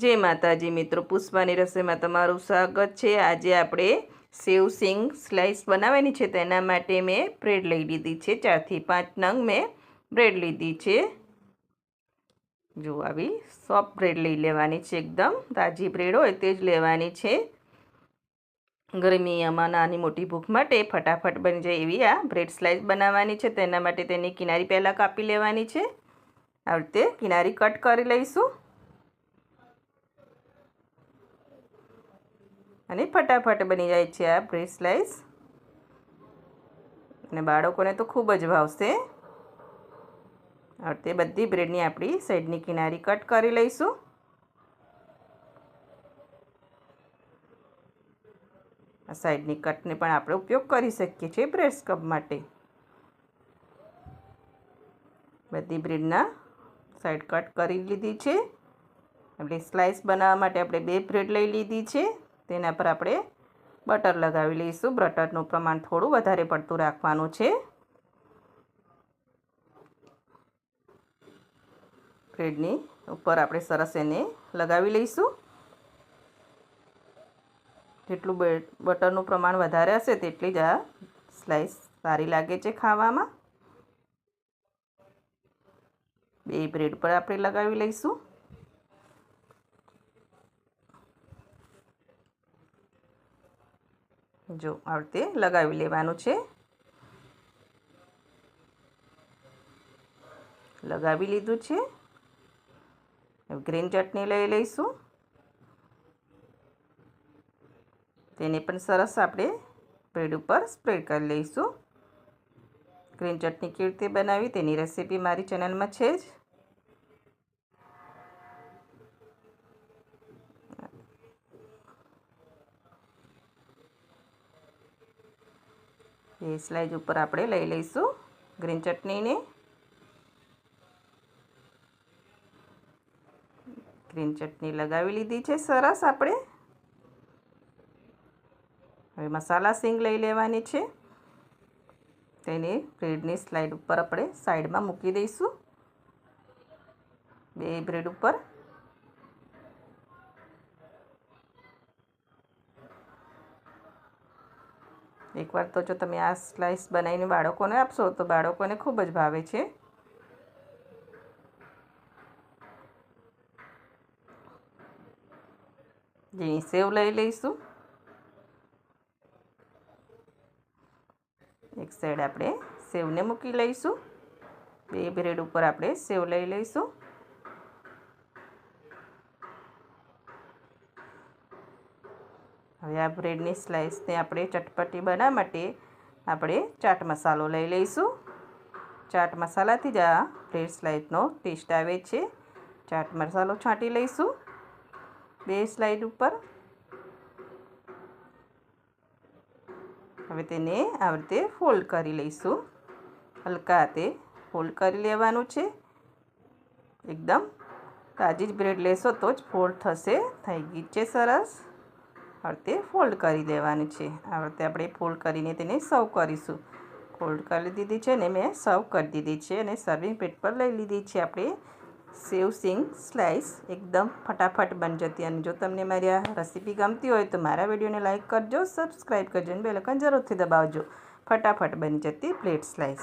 જય માતાજી મિત્રો, પુષ્પાની રસોઈમાં તમારું સ્વાગત છે. આજે આપણે સેવ સિંગ સ્લાઈસ બનાવવાની છે તેના માટે મેં બ્રેડ લઈ લીધી છે. ચારથી પાંચ નંગ મેં બ્રેડ લીધી છે. જો આવી સોફ્ટ બ્રેડ લઈ લેવાની છે એકદમ. તાજી બ્રેડ હોય તે જ લેવાની છે. ગરમીમાં નાની મોટી ભૂખ માટે ફટાફટ બની જાય એવી આ બ્રેડ સ્લાઈસ બનાવવાની છે તેના માટે તેની કિનારી પહેલાં કાપી લેવાની છે. આવી રીતે કિનારી કટ કરી લઈશું. અને ફટાફટ બની જાય છે આ બ્રેડ સ્લાઈસ અને બાળકોને તો ખૂબ જ ભાવશે. તે બધી બ્રેડની આપણી સાઈડની કિનારી કટ કરી લઈશું. આ સાઈડની કટને પણ આપણે ઉપયોગ કરી શકીએ છીએ બ્રેડ સ્કબ માટે. બધી બ્રેડના સાઈડ કટ કરી લીધી છે. આપણે સ્લાઈસ બનાવવા માટે આપણે બે બ્રેડ લઈ લીધી છે. તેના પર આપણે બટર લગાવી લઈશું. બટરનું પ્રમાણ થોડું વધારે પડતું રાખવાનું છે. બ્રેડની ઉપર આપણે સરસ એને લગાવી લઈશું. જેટલું બટરનું પ્રમાણ વધારે હશે તેટલી જ આ સ્લાઈસ સારી લાગે છે ખાવામાં. બે બ્રેડ પર આપણે લગાવી લઈશું. જો આ રીતે લગાવી લેવાનું છે. લગાવી લીધું છે. ગ્રીન ચટણી લઈ લઈશું. તેને પણ સરસ આપણે બ્રેડ ઉપર સ્પ્રેડ કરી લઈશું. ગ્રીન ચટણી કેવી રીતે બનાવી તેની રેસીપી મારી ચેનલમાં છે જ. એ સ્લાઇડ ઉપર આપણે લઈ લઈશું ગ્રીન ચટણીને. ગ્રીન ચટણી લગાવી લીધી છે સરસ આપણે. હવે મસાલા સિંગ લઈ લેવાની છે. તેને બ્રેડની સ્લાઇડ ઉપર આપણે સાઈડમાં મૂકી દઈશું. બે બ્રેડ ઉપર એકવાર તો જો તમે આ સ્લાઇસ બનાવીને બાળકોને આપશો, તો બાળકોને ખૂબ જ ભાવે છે. જેની સેવ લઈ લઈશું. એક સાઈડ આપણે સેવને મૂકી લઈશું. બે બ્રેડ ઉપર આપણે સેવ લઈ લઈશું. હવે આ બ્રેડની સ્લાઇસને આપણે ચટપટી બનાવવા માટે આપણે ચાટ મસાલો લઈ લઈશું. ચાટ મસાલાથી જ આ બ્રેડ સ્લાઇસનો ટેસ્ટ આવે છે. ચાટ મસાલો છાંટી લઈશું બે સ્લાઇડ ઉપર. હવે તેને આવી રીતે ફોલ્ડ કરી લઈશું. હલકા હાથે ફોલ્ડ કરી લેવાનું છે. એકદમ તાજી જ બ્રેડ લેશો તો જ ફોલ્ડ થશે. થઈ ગઈ છે સરસ. આ રીતે ફોલ્ડ કરી દેવાની છે. આ રીતે આપણે ફોલ્ડ કરીને તેને સર્વ કરીશું. ફોલ્ડ કરી દીધી છે ને મેં સર્વ કરી દીધી છે અને સર્વિંગ પેટ પર લઈ લીધી છે. આપણે સેવ સિંગ સ્લાઇસ એકદમ ફટાફટ બની જતી. અને જો તમને મારી આ રેસીપી ગમતી હોય તો મારા વિડીયોને લાઇક કરજો સબસ્ક્રાઈબ કરજો અને બેલકન જરૂરથી દબાવજો. ફટાફટ બની જતી પ્લેટ સ્લાઇસ